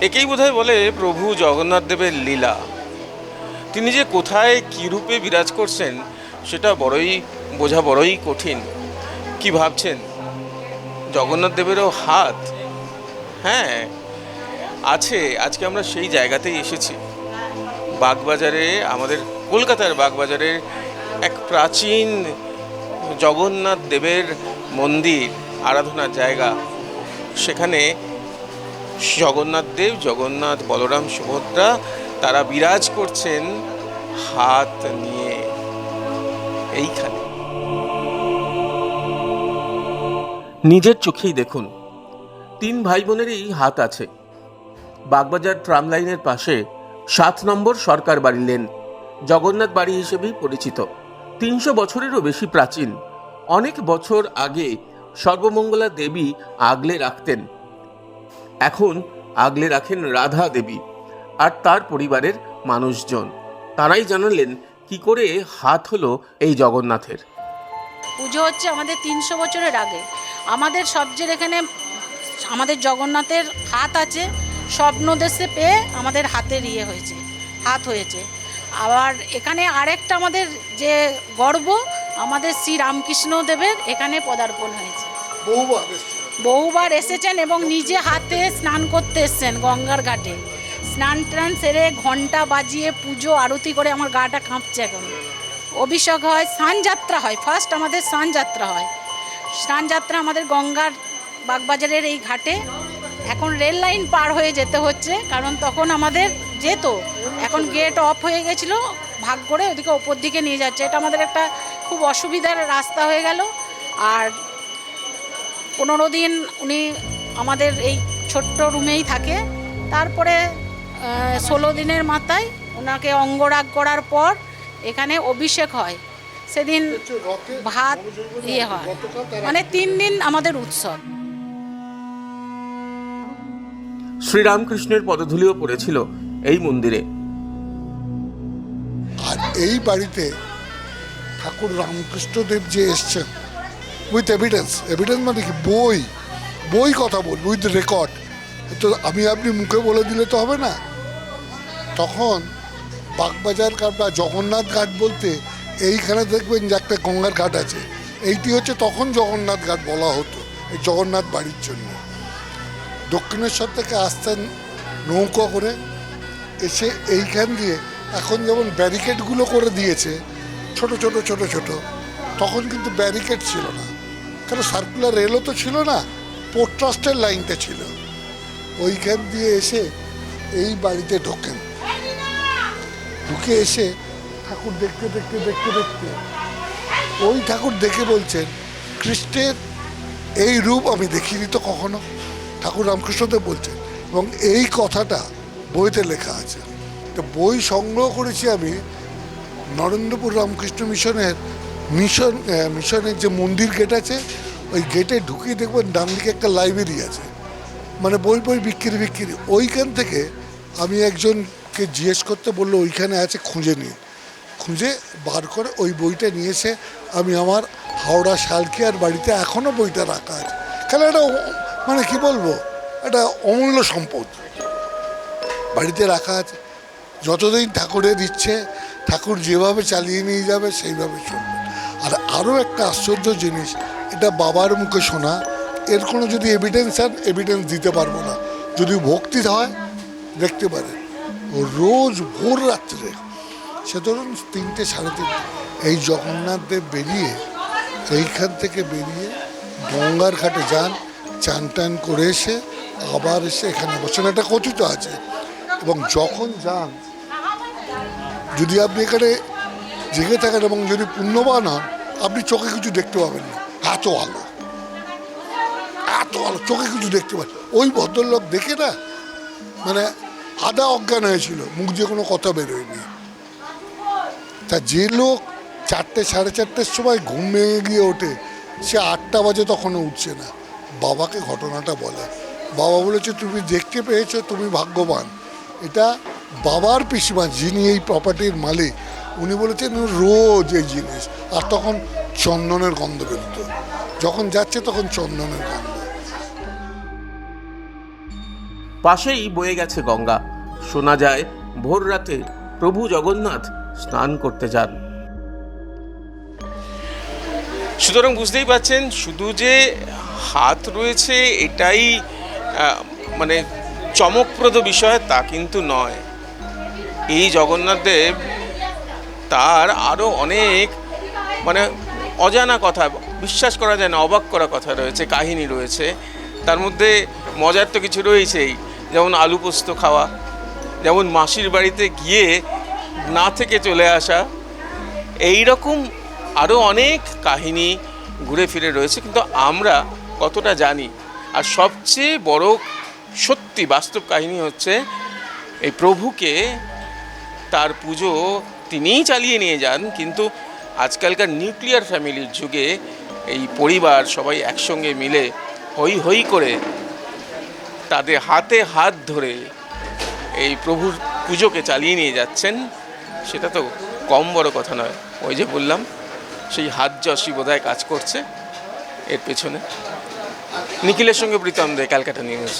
একেই বোধহয় বলে প্রভু জগন্নাথ দেবের লীলা। তিনি যে কোথায় কী রূপে বিরাজ করছেন, সেটা বড়ই, বোঝা বড়ই কঠিন। কি ভাবছেন? জগন্নাথ দেবেরও হাত? হ্যাঁ আছে, আজকে আমরা সেই জায়গাতেই এসেছি। বাগবাজারে, আমাদের কলকাতার বাগবাজারে এক প্রাচীন জগন্নাথ দেবের মন্দির, আরাধনার জায়গা। সেখানে জগন্নাথ দেব, জগন্নাথ বলরাম সুভদ্রা, তারা বিরাজ করছেন হাত নিয়ে এইখানে। নিজের চোখেই দেখুন, তিন ভাই বোনেরই হাত আছে। বাগবাজার ট্রাম লাইনের পাশে সাত নম্বর সরকার বাড়ি লেন, জগন্নাথ বাড়ি হিসেবেই পরিচিত। তিনশো বছরেরও বেশি প্রাচীন, অনেক বছর আগে সর্বমঙ্গলা দেবী আগলে রাখতেন। এখন আগলে রাখেন রাধা দেবী আর তার পরিবারের মানুষজন। তারাই জানালেন কি করে হাত হলো এই জগন্নাথের। পুজো হচ্ছে আমাদের তিনশো বছরের আগে। আমাদের সবচেয়ে এখানে আমাদের জগন্নাথের হাত আছে স্বপ্ন দেশে পেয়ে আমাদের হাতের ইয়ে হয়েছে হাত হয়েছে। আবার এখানে আরেকটা আমাদের যে গর্ব আমাদের শ্রী রামকৃষ্ণ দেবের এখানে পদার্পণ হয়েছে। বহু বহুবার এসেছেন এবং নিজে হাতে স্নান করতে এসছেন গঙ্গার ঘাটে। স্নান টান সেরে ঘণ্টা বাজিয়ে পুজো, আরতি করে আমার গাটা কাঁপছে এখন। অভিষেক হয়, স্নান যাত্রা হয়। ফার্স্ট আমাদের স্নান যাত্রা হয়। স্নান যাত্রা আমাদের গঙ্গার বাগবাজারের এই ঘাটে। এখন রেল লাইন পার হয়ে যেতে হচ্ছে, কারণ তখন আমাদের যেত। এখন গেট অফ হয়ে গেছিল, ভাগ করে ওদিকে ওপর দিকে নিয়ে যাচ্ছে। এটা আমাদের একটা খুব অসুবিধার রাস্তা হয়ে গেল। আর পনেরো দিন উনি আমাদের এই ছোট্ট রুমেই থাকে। তারপরে ষোলো দিনের মাথায় ওনাকে অঙ্গরাগ করার পর এখানে অভিষেক হয়। সেদিন ভাত ইয়ে হয়। মানে তিন দিন আমাদের উৎসব। শ্রীরামকৃষ্ণের পদধূলিও পড়েছিল এই মন্দিরে। আর এই বাড়িতে ঠাকুর রামকৃষ্ণদেব যে এসছেন উইথ এভিডেন্স এভিডেন্স মানে কি? বই। বই কথা বল উইথ রেকর্ড তো আমি আপনি মুখে বলে দিলে তো হবে না। তখন বাগবাজার ঘাট বা জগন্নাথ ঘাট বলতে এইখানে দেখবেন যে একটা গঙ্গার ঘাট আছে। এইটি হচ্ছে তখন জগন্নাথ ঘাট বলা হতো, এই জগন্নাথ বাড়ির জন্য। দক্ষিণেশ্বর থেকে আসতেন নৌকো করে এসে এইখান দিয়ে এখন যেমন ব্যারিকেডগুলো করে দিয়েছে, ছোট ছোট ছোট ছোট, তখন কিন্তু ব্যারিকেড ছিল না। কারণ সার্কুলার রেলও তো ছিল না পোর্ট ট্রাস্টের লাইনটা ছিল। ওইখান দিয়ে এসে এই বাড়িতে ঢোকেন। ঢুকে এসে ঠাকুর দেখতে দেখতে দেখতে দেখতে ওই ঠাকুর দেখে বলছেন খ্রিস্টের এই রূপ আমি দেখিনি তো কখনো। ঠাকুর রামকৃষ্ণদেব বলছেন, এবং এই কথাটা বইতে লেখা আছে। তো বই সংগ্রহ করেছি আমি নরেন্দ্রপুর রামকৃষ্ণ মিশনের মিশন মিশনের যে মন্দির গেট আছে, ওই গেটে ঢুকিয়ে দেখবেন ডান দিকে একটা লাইব্রেরি আছে। মানে বই বই বিক্রি বিক্রি। ওইখান থেকে আমি একজনকে জিজ্ঞেস করতে বলল, ওইখানে আছে, খুঁজে নিয়ে। খুঁজে বার করে ওই বইটা নিয়ে এসে আমি আমার হাওড়া শালকিয়ার বাড়িতে এখনও বইটা রাখা আছে। কেন এটা মানে কি বলব? এটা অমূল্য সম্পদ। বাড়িতে রাখা আছে। যতদিন ঠাকুরের ইচ্ছে, ঠাকুর যেভাবে চালিয়ে নিয়ে যাবে, সেইভাবে চলবে। আরও একটা আশ্চর্য জিনিস, এটা বাবার মুখে শোনা, এর কোনো যদি এভিডেন্স আন এভিডেন্স দিতে পারব না, যদি ভক্তি হয়, দেখতে পারে। রোজ ভোর রাত্রে, সে ধরুন তিনটে সাড়ে তিনটে, এই জগন্নাথ দেব বেরিয়ে, এইখান থেকে বেরিয়ে গঙ্গার ঘাটে যান, চান টান করে এসে আবার এসে এখানে বসেন একটা কথিত আছে। এবং যখন যান, যদি আপনি এখানে জেগে থাকেন এবং যদি পুণ্যবান হন আপনি চোখে কিছু দেখতে পাবেন না। এত আলো। এত আলো। চোখে কিছু দেখতে পাবেন ওই ভদ্রলোক দেখে না মানে আধা অজ্ঞান হয়েছিল। মুখ দিয়ে কোনো কথা বেরোয়নি। তা যে লোক চারটে, সাড়ে চারটের সময় ঘুম ভেঙে গিয়ে ওঠে, সে আটটা বাজে তখনও উঠছে না। বাবাকে ঘটনাটা বলে। বাবা বলেছে, তুমি দেখতে পেয়েছ, তুমি ভাগ্যবান। এটা বাবার পিসিমা, যিনি এই প্রপার্টির মালিক উনি বলেছেন রোজ এই জিনিস। আর তখন চন্দনের গন্ধ বেরোতো যখন যাচ্ছে তখন চন্দনের গন্ধ। পাশেই বয়ে গেছে গঙ্গা। শোনা যায় ভোর রাতে প্রভু জগন্নাথ স্নান করতে যান। সুতরাং বুঝতেই পারছেন শুধু যে হাত রয়েছে এটাই মানে চমকপ্রদ বিষয় তা কিন্তু নয়। এই জগন্নাথ দেব তার আরও অনেক মানে অজানা কথা, বিশ্বাস করা যায় না, অবাক করা কথা রয়েছে, কাহিনী রয়েছে। তার মধ্যে মজার তো কিছু রয়েছেই, যেমন আলু পোস্ত খাওয়া, যেমন মাসির বাড়িতে গিয়ে না থেকে চলে আসা এই রকম আরও অনেক কাহিনী ঘুরে ফিরে রয়েছে, কিন্তু আমরা কতটা জানি? আর সবচেয়ে বড় সত্যি বাস্তব কাহিনী হচ্ছে এই প্রভুকে তার পুজো তিনিই চালিয়ে নিয়ে যান, কিন্তু আজকালকার নিউক্লিয়ার ফ্যামিলির যুগে এই পরিবার সবাই একসঙ্গে মিলে হই হই করে তাদের হাতে হাত ধরে এই প্রভুর পুজোকে চালিয়ে নিয়ে যাচ্ছেন, সেটা তো কম বড় কথা নয়। ওই যে বললাম, সেই হাত যশই বোধহয় কাজ করছে, এর পেছনে। নিখিলের সঙ্গে প্রীতম দে, ক্যালকাটা নিউজ।